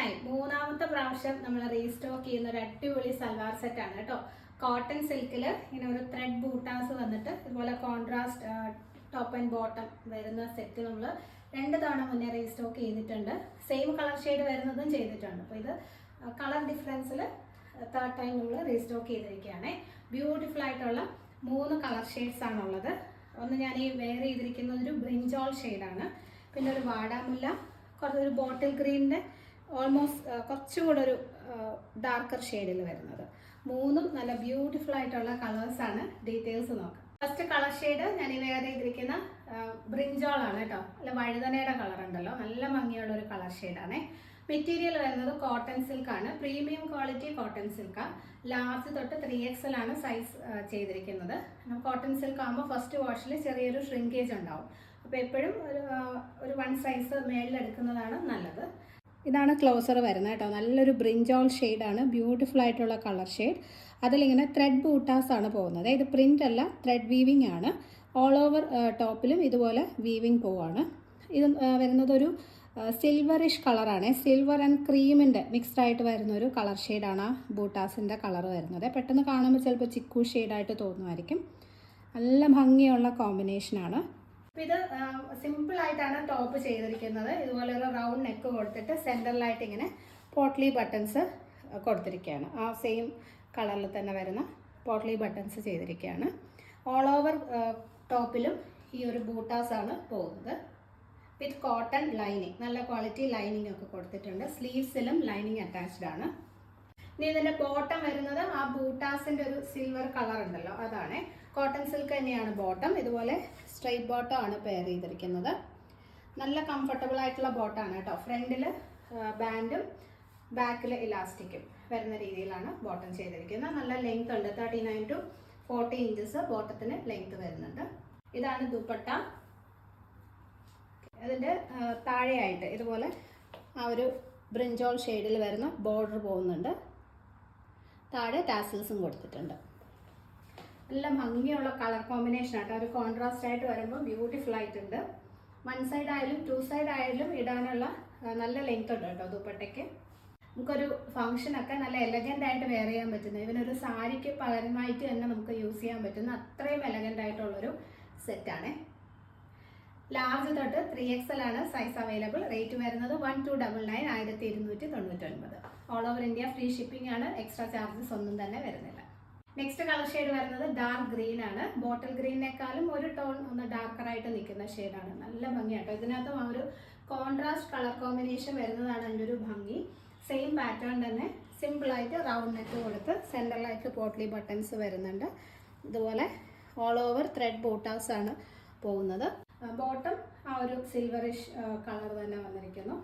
Time മൂന്നാമത്തെ പ്രാവശ്യം നമ്മൾ റീസ്റ്റോക്ക് ചെയ്യുന്ന ഒരു അടിപൊളി സൽവാർ സെറ്റ് ആണ് കേട്ടോ. കോട്ടൺ സിൽക്കിൽ ഇങ്ങനെ ഒരു ത്രെഡ് ബൂട്ടാസ് വന്നിട്ട് ഇതുപോലെ കോൺട്രാസ്റ്റ് ടോപ്പ് ആൻഡ് ബോട്ടം വരുന്ന സെറ്റ് നമ്മൾ രണ്ട് തവണ മുന്നേ റീസ്റ്റോക്ക് ചെയ്തിട്ടുണ്ട്. സെയിം കളർ ഷെയ്ഡ് വരുന്നതും ചെയ്തിട്ടുണ്ട്. അപ്പോൾ ഇത് കളർ ഡിഫറൻസിൽ തേർഡ് ടൈം നമ്മൾ റീസ്റ്റോക്ക് ചെയ്തിരിക്കുകയാണ്. ബ്യൂട്ടിഫുൾ ആയിട്ടുള്ള മൂന്ന് കളർ ഷെയ്ഡ്സ് ആണുള്ളത്. ഒന്ന് ഞാൻ ഈ വെയർ ചെയ്തിരിക്കുന്നത് ഒരു ബ്രിഞ്ചോൾ ഷെയ്ഡാണ് പിന്നെ ഒരു വാടാമുല്ല കുറച്ചൊരു ബോട്ടിൽ ഗ്രീനിന്റെ ഓൾമോസ്റ്റ് കുറച്ചുകൂടെ ഒരു ഡാർക്കർ ഷെയ്ഡിൽ വരുന്നത്. മൂന്നും നല്ല ബ്യൂട്ടിഫുൾ ആയിട്ടുള്ള കളേഴ്സാണ് ഡീറ്റെയിൽസ് നോക്കാം. ഫസ്റ്റ് കളർ ഷെയ്ഡ് ഞാൻ ചെയ്തിരിക്കുന്ന ബ്രിഞ്ചോൾ ആണ് കേട്ടോ അല്ല വഴുതനയുടെ കളർ ഉണ്ടല്ലോ. നല്ല ഭംഗിയുള്ള ഒരു കളർ ഷെയ്ഡാണ് മെറ്റീരിയൽ വരുന്നത് കോട്ടൺ സിൽക്കാണ് പ്രീമിയം ക്വാളിറ്റി കോട്ടൺ സിൽക്കാണ് ലാർജ് തൊട്ട് ത്രീ എക്സൽ ആണ് സൈസ് ചെയ്തിരിക്കുന്നത്. കോട്ടൺ സിൽക്ക് ആകുമ്പോൾ ഫസ്റ്റ് വാഷിൽ ചെറിയൊരു ഷ്രിങ്കേജ് ഉണ്ടാവും. അപ്പോൾ എപ്പോഴും ഒരു ഒരു വൺ സൈസ് മേളിലെടുക്കുന്നതാണ് നല്ലത്. ഇതാണ് ക്ലോസർ വരുന്നത് കേട്ടോ. നല്ലൊരു ബ്രിഞ്ചോൾ ഷെയ്ഡാണ്. ബ്യൂട്ടിഫുൾ ആയിട്ടുള്ള കളർ ഷെയ്ഡ്. അതിലിങ്ങനെ ത്രെഡ് ബൂട്ടാസ് ആണ് പോകുന്നത്. ഇത് പ്രിന്റ് അല്ല ത്രെഡ് വീവിംഗ് ആണ്. ഓൾ ഓവർ ടോപ്പിലും ഇതുപോലെ വീവിംഗ് പോവാണ്. ഇത് വരുന്നതൊരു സിൽവറിഷ് കളറാണ് സിൽവർ ആൻഡ് ക്രീമിന്റെ മിക്സ്ഡ് ആയിട്ട് വരുന്ന ഒരു കളർ ഷെയ്ഡാണ് ആ ബൂട്ടാസിന്റെ കളർ വരുന്നത്. പെട്ടെന്ന് കാണുമ്പോൾ ചിലപ്പോൾ ചിക്കു ഷെയ്ഡായിട്ട് തോന്നുമായിരിക്കും. നല്ല ഭംഗിയുള്ള കോമ്പിനേഷനാണ് ഇത് സിമ്പിൾ ആയിട്ടാണ് ടോപ്പ് ചെയ്തിരിക്കുന്നത്. ഇതുപോലെ ഒരു റൗണ്ട് നെക്ക് കൊടുത്തിട്ട് സെന്ററിലായിട്ട് ഇങ്ങനെ പോട്ട്ലി ബട്ടൺസ് കൊടുത്തിരിക്കുകയാണ്. ആ സെയിം കളറിൽ തന്നെ വരുന്ന പോട്ട്ലി ബട്ടൺസ് ചെയ്തിരിക്കുകയാണ്. ഓൾ ഓവർ ടോപ്പിലും ഈ ഒരു ബൂട്ടാസ് ആണ് പോകുന്നത്. വിത്ത് കോട്ടൺ ലൈനിങ് നല്ല ക്വാളിറ്റി ലൈനിങ് ഒക്കെ കൊടുത്തിട്ടുണ്ട്. സ്ലീവ്സിലും ലൈനിങ് അറ്റാച്ച്ഡ് ആണ്. ഇനി ഇതിന്റെ ബോട്ടം വരുന്നത് ആ ബൂട്ടാസിന്റെ ഒരു സിൽവർ കളർ ഉണ്ടല്ലോ അതാണ്. കോട്ടൺ സിൽക്ക് തന്നെയാണ് ബോട്ടം ഇതുപോലെ സ്ട്രൈറ്റ് ബോട്ടം ആണ് പെയർ ചെയ്തിരിക്കുന്നത്. നല്ല കംഫർട്ടബിൾ ആയിട്ടുള്ള ബോട്ടാണ് കേട്ടോ. ഫ്രണ്ടിൽ ബാൻഡും ബാക്കിൽ ഇലാസ്റ്റിക്കും വരുന്ന രീതിയിലാണ് ബോട്ടം ചെയ്തിരിക്കുന്നത്. നല്ല ലെങ്ത് ഉണ്ട്. Thirty nine to forty inches ബോട്ടത്തിന് length വരുന്നുണ്ട്. ഇതാണ് ദുപ്പട്ട. അതിന്റെ താഴെയായിട്ട് ഇതുപോലെ ആ ഒരു ബ്രിഞ്ചോൾ ഷെയ്ഡിൽ വരുന്ന ബോർഡർ പോകുന്നുണ്ട്. താഴെ ടാസിൽസും കൊടുത്തിട്ടുണ്ട്. നല്ല ഭംഗിയുള്ള കളർ കോമ്പിനേഷൻ ആട്ടോ. ഒരു കോൺട്രാസ്റ്റ് ആയിട്ട് വരുമ്പോൾ ബ്യൂട്ടിഫുൾ ആയിട്ടുണ്ട്. വൺ സൈഡ് ആയാലും ടു സൈഡ് ആയാലും ഇടാനുള്ള നല്ല ലെങ്ത് ഉണ്ട് കേട്ടോ ദുപ്പട്ടയ്ക്ക്. നമുക്കൊരു ഫംഗ്ഷനൊക്കെ നല്ല എലഗന്റ് ആയിട്ട് വെയർ ചെയ്യാൻ പറ്റുന്ന ഇവനൊരു സാരിക്ക് പകരമായിട്ട് തന്നെ നമുക്ക് യൂസ് ചെയ്യാൻ പറ്റുന്ന അത്രയും എലഗന്റ് ആയിട്ടുള്ളൊരു സെറ്റാണേ ലാർജ് തൊട്ട് ത്രീ എക്സ് എൽ ആണ് സൈസ് അവൈലബിൾ റേറ്റ് വരുന്നത് വൺ ടു ഡബിൾ നയൻ ആയിരത്തി ഇരുന്നൂറ്റി തൊണ്ണൂറ്റൊൻപത്. All over India free shipping ആണ്. എക്സ്ട്രാ ചാർജസ് ഒന്നും തന്നെ വരുന്നില്ല. നെക്സ്റ്റ് കളർ ഷെയ്ഡ് വരുന്നത് ഡാർക്ക് ഗ്രീൻ ആണ്. ബോട്ടിൽ ഗ്രീനേക്കാളും ഒരു ടോൺ ഒന്ന് ഡാർക്കർ ആയിട്ട് നിൽക്കുന്ന ഷെയ്ഡാണ് നല്ല ഭംഗിയാട്ടോ. ഇതിനകത്തും ആ ഒരു കോൺട്രാസ്റ്റ് കളർ കോമ്പിനേഷൻ വരുന്നതാണ് അതിന്റെ ഒരു ഭംഗി. സെയിം പാറ്റേൺ തന്നെ സിമ്പിളായിട്ട് റൗണ്ട് നെക്ക് കൊടുത്ത് സെന്ററിലായിട്ട് പോട്ട്ലി ബട്ടൺസ് വരുന്നുണ്ട്. ഇതുപോലെ ഓൾ ഓവർ ത്രെഡ് ബോട്ടാസ് ആണ് പോകുന്നത്. ബോട്ടം ആ ഒരു സിൽവറിഷ് കളർ തന്നെ വന്നിരിക്കുന്നു.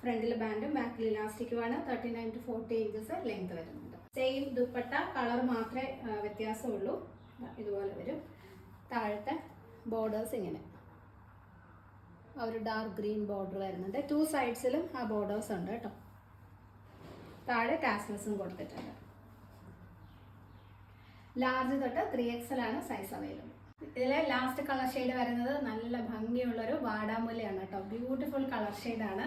ഫ്രണ്ടിൽ ബാൻഡും ബാക്കിൽ ഇലാസ്റ്റിക്കുമാണ്. Thirty nine to forty inches length വരുന്നുണ്ട്. സെയിം ദുപ്പട്ട കളർ മാത്രമേ വ്യത്യാസമുള്ളൂ. ഇതുപോലെ വരും. താഴത്തെ ബോർഡേഴ്സ് ഇങ്ങനെ. ഒരു ഡാർക്ക് ഗ്രീൻ ബോർഡർ വരുന്നുണ്ട്. ടു സൈഡ്സിലും ആ ബോർഡേഴ്സ് ഉണ്ട് കേട്ടോ. താഴെ ടാസ്ലസും കൊടുത്തിട്ടുണ്ട്. ലാർജ് തൊട്ട് ത്രീ എക്സൽ ആണ് സൈസ് അവൈലബിൾ ഇതിലെ ലാസ്റ്റ് കളർ ഷെയ്ഡ് വരുന്നത് നല്ല ഭംഗിയുള്ളൊരു വാടാമുല്ലയാണ് കേട്ടോ. ബ്യൂട്ടിഫുൾ കളർ ഷെയ്ഡാണ്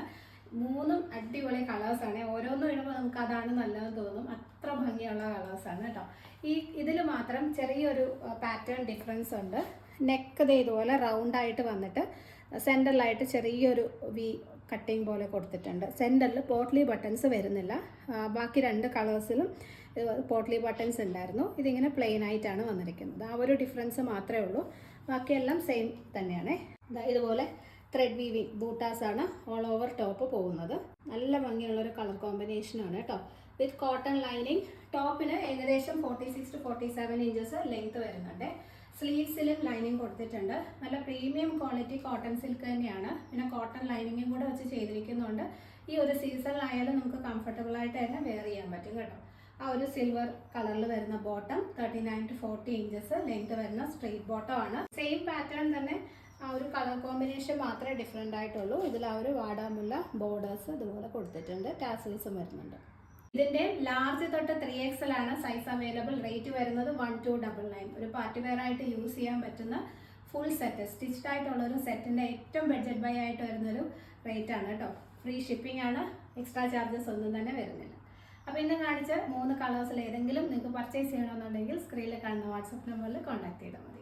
മൂന്നും അടിപൊളി കളേഴ്സ് ആണ്. ഓരോന്നും ഇടുമ്പോൾ നമുക്ക് അതാണ് നല്ലതെന്ന് തോന്നും. അത്ര ഭംഗിയുള്ള കളേഴ്സ് ആണ് കേട്ടോ. ഈ ഇതിൽ മാത്രം ചെറിയൊരു പാറ്റേൺ ഡിഫറൻസ് ഉണ്ട്. നെക്ക് ഇതുപോലെ റൗണ്ട് ആയിട്ട് വന്നിട്ട് സെന്ററിലായിട്ട് ചെറിയൊരു വി കട്ടിങ് പോലെ കൊടുത്തിട്ടുണ്ട്. സെന്ററിൽ പോട്ട്ലി ബട്ടൺസ് വരുന്നില്ല. ബാക്കി രണ്ട് കളേഴ്സിലും പോട്ട്ലി ബട്ടൺസ് ഉണ്ടായിരുന്നു. ഇതിങ്ങനെ പ്ലെയിൻ ആയിട്ടാണ് വന്നിരിക്കുന്നത്. ആ ഒരു ഡിഫറൻസ് മാത്രമേ ഉള്ളൂ. ബാക്കിയെല്ലാം സെയിം തന്നെയാണ്. ഇതുപോലെ ത്രെഡ് വീവിങ് ബൂട്ടാസ് ആണ് ഓൾ ഓവർ ടോപ്പ് പോകുന്നത്. നല്ല ഭംഗിയുള്ള ഒരു കളർ കോമ്പിനേഷനാണ് കേട്ടോ. വിത്ത് കോട്ടൺ ലൈനിങ് ടോപ്പിന് ഏകദേശം forty six to forty seven inches length വരുന്നുണ്ട് സ്ലീവ്സിലും ലൈനിങ് കൊടുത്തിട്ടുണ്ട്. നല്ല പ്രീമിയം ക്വാളിറ്റി കോട്ടൺ സിൽക്ക് തന്നെയാണ്. പിന്നെ കോട്ടൺ ലൈനിങ്ങും കൂടെ വെച്ച് ചെയ്തിരിക്കുന്നതുകൊണ്ട് ഈ ഒരു സീസണിലായാലും നമുക്ക് കംഫർട്ടബിൾ ആയിട്ട് തന്നെ വെയർ ചെയ്യാൻ പറ്റും കേട്ടോ. ആ ഒരു സിൽവർ കളറിൽ വരുന്ന bottom thirty nine to forty inches length വരുന്ന സ്ട്രെയിറ്റ് ബോട്ടം ആണ്. സെയിം പാറ്റേൺ തന്നെ ആ ഒരു കളർ കോമ്പിനേഷൻ മാത്രമേ ഡിഫറെന്റ് ആയിട്ടുള്ളൂ. ഇതിൽ ആ ഒരു വാടാമുല്ല ബോർഡേഴ്സ് അതുപോലെ കൊടുത്തിട്ടുണ്ട്. ടാസൽസും വരുന്നുണ്ട്. ഇതിന്റെ ലാർജ് തൊട്ട് ത്രീ എക്സൽ ആണ് സൈസ് അവൈലബിൾ റേറ്റ് വരുന്നത് വൺ ടു ഡബിൾ നയൻ ഒരു പാർട്ടി വെയർ ആയിട്ട് യൂസ് ചെയ്യാൻ പറ്റുന്ന ഫുൾ സെറ്റ് സ്റ്റിച്ച്ഡ് ആയിട്ടുള്ള ഒരു സെറ്റിന്റെ ഏറ്റവും ബഡ്ജറ്റ് ബൈ ആയിട്ട് വരുന്നൊരു റേറ്റ് ആണ് കേട്ടോ ഫ്രീ ഷിപ്പിംഗ് ആണ്. എക്സ്ട്രാ ചാർജസ് ഒന്നും തന്നെ വരുന്നില്ല. അപ്പോൾ ഇന്ന് കാണിച്ച മൂന്ന് കളേഴ്സിൽ ഏതെങ്കിലും നിങ്ങൾക്ക് പർച്ചേസ് ചെയ്യണമെന്നുണ്ടെങ്കിൽ സ്ക്രീനിൽ കാണുന്ന വാട്സപ്പ് നമ്പറിൽ കോൺടാക്ട് ചെയ്താൽ മതി.